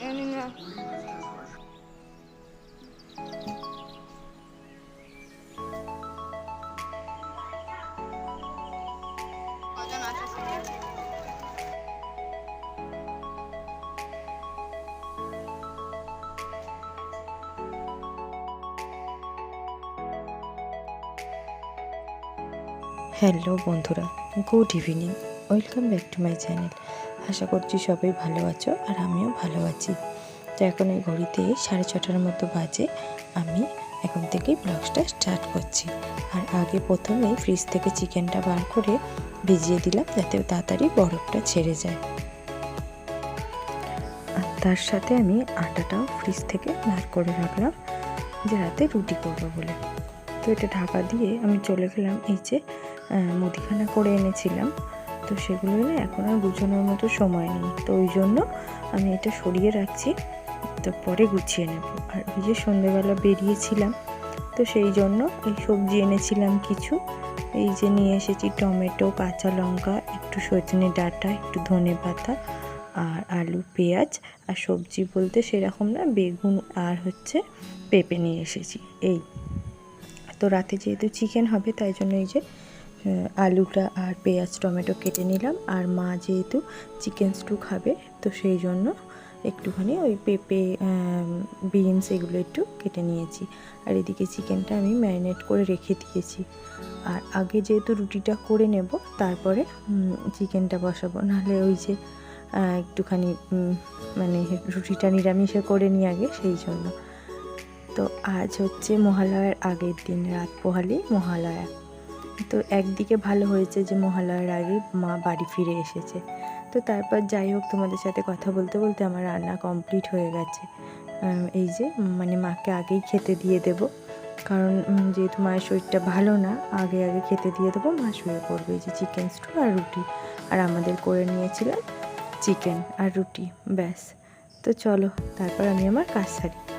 জানি না কজন আছে সিরিয়ালে হ্যালো বন্ধুরা good evening welcome back to my channel আশা করছি সবাই ভালো আছো আর আমিও ভালো আছি। তো এখন এই ঘড়িতে সাড়ে ছটার মতো বাজে। আমি এখন থেকেই ব্লগসটা স্টার্ট করছি। আর আগে প্রথমেই ফ্রিজ থেকে চিকেনটা বার করে ভিজিয়ে দিলাম যাতে তাড়াতাড়ি বরফটা ছেড়ে যায়। আর তার সাথে আমি আটাটাও ফ্রিজ থেকে বার করে রাখলাম যে রাতে রুটি করব বলে। তো এটা ঢাকা দিয়ে আমি চলে গেলাম এই যে মুদিখানা করে এনেছিলাম। তো সেগুলো না এখন আর গুছানোর মতো সময় নেই। তো ওই জন্য আমি এটা সরিয়ে রাখছি, তো পরে গুছিয়ে নেব। আর ওই যে সন্ধেবেলা বেরিয়েছিলাম, তো সেই জন্য এই সবজি এনেছিলাম কিছু। এই যে নিয়ে এসেছি টমেটো, কাঁচা লঙ্কা, একটু সজনে ডাঁটা, একটু ধনে পাতা আর আলু, পেঁয়াজ। আর সবজি বলতে সেরকম না, বেগুন আর হচ্ছে পেঁপে নিয়ে এসেছি। এই। তো রাতে যেহেতু চিকেন হবে, তাই জন্য এই যে আলুটা আর পেঁয়াজ, টমেটো কেটে নিলাম। আর মা যেহেতু চিকেন স্টু খাবে, তো সেই জন্য একটুখানি ওই পেঁপে বিনস এগুলো একটু কেটে নিয়েছি। আর এদিকে চিকেনটা আমি ম্যারিনেট করে রেখে দিয়েছি। আর আগে যেহেতু রুটিটা করে নেব, তারপরে চিকেনটা বসাবো। নাহলে ওই যে একটুখানি মানে রুটিটা নিরামিষে করে নিই আগে, সেই জন্য। তো আজ হচ্ছে মহালয়ার আগের দিন, রাত পোহালি মহালয়া। তো একদিকে ভালো হয়েছে যে মহালয়ার আগে মা বাড়ি ফিরে এসেছে। তো তারপর যাই হোক তোমাদের সাথে কথা বলতে বলতে আমার রান্না কমপ্লিট হয়ে গেছে। এই যে মানে মাকে আগেই খেতে দিয়ে দেব। কারণ যেহেতু মায়ের শরীরটা ভালো না, আগে আগে খেতে দিয়ে দেবো। মা শুয়ে পড়বে যে চিকেন স্টু আর রুটি। আর আমাদের করে নিয়েছিলাম চিকেন আর রুটি, ব্যাস। তো চলো, তারপর আমি আমার কাজ সারি।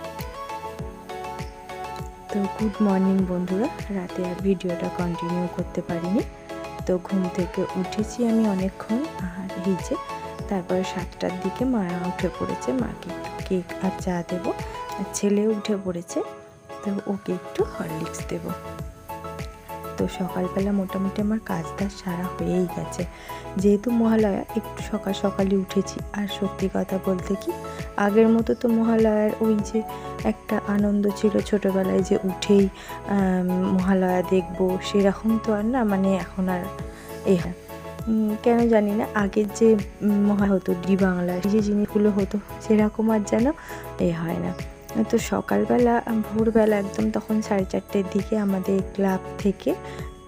তো গুড মর্নিং বন্ধুরা, রাতে আর ভিডিওটা কন্টিনিউ করতে পারিনি। তো ঘুম থেকে উঠেছি আমি অনেকক্ষণ, আর ভিজে তারপরে সাতটার দিকে মা উঠে পড়েছে, মাকে একটু কেক আর চা দেবো, আর ছেলে উঠে পড়েছে, তো ওকে একটু হরলিক্স দেবো। তো সকালবেলা মোটামুটি আমার কাজটা সারা হয়েই গেছে। যেহেতু মহালয়া, একটু সকাল সকালই উঠেছি। আর সত্যি কথা বলতে কি, আগের মতো তো মহালয়ার ওই যে একটা আনন্দ ছিল ছোটোবেলায় যে উঠেই মহালয়া দেখব, সেরকম তো আর না মানে এখন আর এ হয় কেন জানি না, আগের যে মহা হতো ডি বাংলার যে জিনিসগুলো হতো, সেরকম আর যেন এ হয় না। তো সকালবেলা, ভোরবেলা একদম তখন সাড়ে চারটের দিকে আমাদের ক্লাব থেকে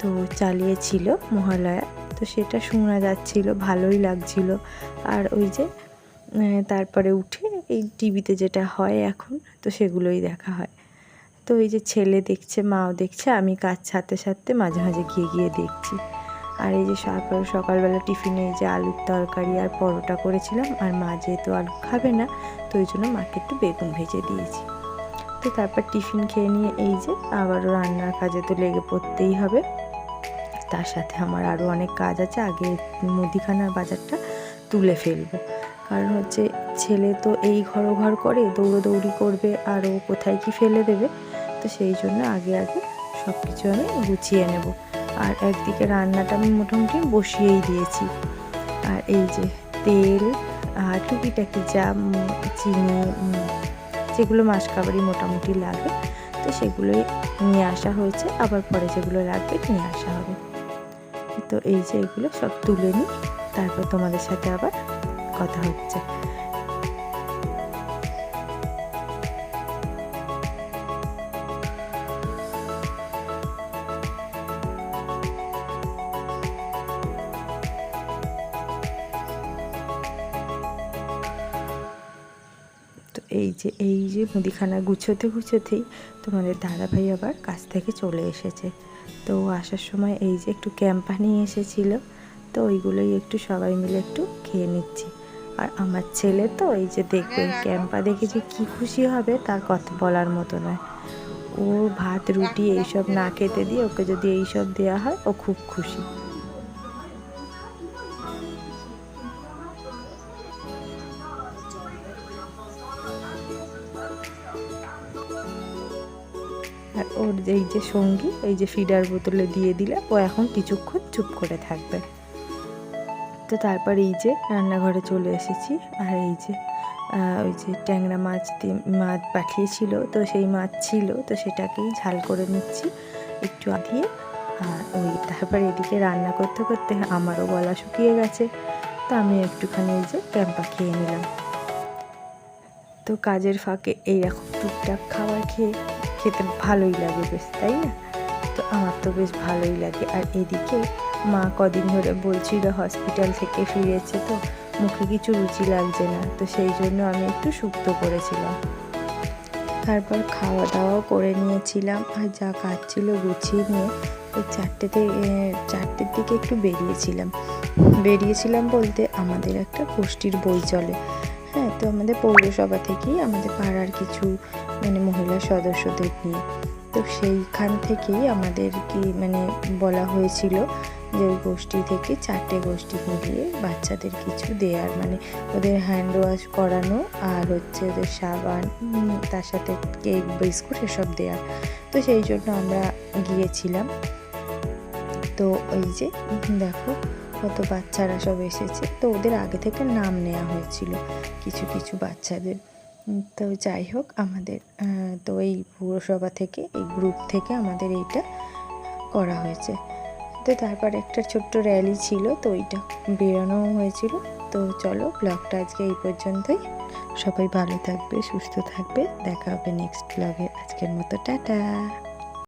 তো চালিয়েছিল মহালয়া। তো সেটা শোনা যাচ্ছিল, ভালোই লাগছিল। আর ওই যে তারপরে উঠে এই টিভিতে যেটা হয় এখন, তো সেগুলোই দেখা হয়। তো এই যে ছেলে দেখছে, মাও দেখছে, আমি কাজ সাথে সাথে মাঝে মাঝে গিয়ে গিয়ে দেখছি। আর এই যে সকাল, সকালবেলা টিফিনে এই যে আলুর তরকারি আর পরোটা করেছিলাম, আর মা যেহেতু আলু খাবে না, তো ওই জন্য মাকে একটু বেগুন ভেজে দিয়েছি। তো তারপর টিফিন খেয়ে নিয়ে এই যে আবারও রান্নার কাজে তো লেগে পড়তেই হবে। তার সাথে আমার আরও অনেক কাজ আছে, আগে মুদিখানার বাজারটা তুলে ফেলব। কারণ হচ্ছে ছেলে তো এই ঘর ঘর করে, দৌড়োদৌড়ি করবে, আর ও কোথায় কি ফেলে দেবে, তো সেই জন্য আগে আগে সব কিছু আমি গুছিয়ে নেব। আর একদিকে রান্নাটা আমি মোটামুটি বসিয়েই দিয়েছি। আর এই যে তেল আর টুকিটাকি যা চিনি যেগুলো মাসকাবারি মোটামুটি লাগে, তো সেগুলোই নিয়ে আসা হয়েছে। আবার পরে যেগুলো লাগবে নিয়ে আসা হবে। তো এই যে এগুলো সব তুলে নিই, তারপর তোমাদের সাথে আবার কথা হচ্ছে। এই যে এই যে মুদিখানা গুছোতে গুছোতেই তোমাদের দাদা ভাই আবার কাছ থেকে চলে এসেছে। তো আসার সময় এই যে একটু ক্যাম্পা নিয়ে এসেছিল, তো ওইগুলোই একটু সবাই মিলে একটু খেয়ে নিচ্ছি। আর আমার ছেলে তো এই যে দেখবে ক্যাম্পা দেখে যে কী খুশি হবে, তার কথা বলার মতো নয়। ও ভাত, রুটি এইসব না খেতে দিয়ে ওকে যদি এইসব দেওয়া হয়, ও খুব খুশি। ওর এই যে সঙ্গী, এই যে ফিডার বোতলে দিয়ে দিলে ও এখন কিছুক্ষণ চুপ করে থাকবে। তো তারপর এই যে রান্নাঘরে চলে এসেছি, আর এই যে ওই যে ট্যাংরা মাছ দিয়ে মাছ পাঠিয়েছিল, তো সেই মাছ ছিল, তো সেটাকেই ঝাল করে নিচ্ছি একটু দিয়ে আর ওই তারপর এদিকে রান্না করতে করতে আমারও গলা শুকিয়ে গেছে, তো আমি একটুখানি এই যে ক্যাম্পা খেয়ে নিলাম। তো কাজের ফাঁকে এইরকম টুকটাক খাবার খেয়ে খেতে ভালোই লাগে বেশ তাই না? তো আমার তো বেশ ভালোই লাগে। আর এদিকে মা কদিন ধরে বলছিল হসপিটাল থেকে ফিরেছে তো মুখে কিছু রুচি লাগছে না তো সেই জন্য আমি একটু শুক্তো করেছিলাম। তারপর খাওয়া দাওয়াও করে নিয়েছিলাম। আর যা কাজ ছিল গুছিয়ে নিয়ে ওই চারটেতে এ, চারটের দিকে একটু বেরিয়েছিলাম। বেরিয়েছিলাম বলতে আমাদের একটা গোষ্ঠীর বই চলে। তো আমাদের পৌরসভা থেকেই আমাদের পাড়ার কিছু মানে মহিলা সদস্যদের নিয়ে। তো সেইখান থেকেই আমাদের কি মানে বলা হয়েছিল যে ওই গোষ্ঠী থেকে চারটে গোষ্ঠী মিলিয়ে বাচ্চাদের কিছু দেয়ার মানে ওদের হ্যান্ড ওয়াশ করানো আর হচ্ছে ওদের সাবান তার সাথে কেক বিস্কুট এসব দেওয়ার তো সেই জন্য আমরা গিয়েছিলাম। তো ওই যে, দেখো কত বাচ্চারা সব এসেছে। তো ওদের আগে থেকে নাম নেওয়া হয়েছিল কিছু কিছু বাচ্চাদের। তো যাই হোক, আমাদের তো এই পৌরসভা থেকে, এই গ্রুপ থেকে আমাদের এইটা করা হয়েছে। তো তারপর একটা ছোট্ট র্যালি ছিল, তো ওইটা বেরোনোও হয়েছিল। তো চলো ব্লগটা আজকে এই পর্যন্তই। সবাই ভালো থাকবে, সুস্থ থাকবে। দেখা হবে নেক্সট ব্লগে আজকের মতো, টাটা!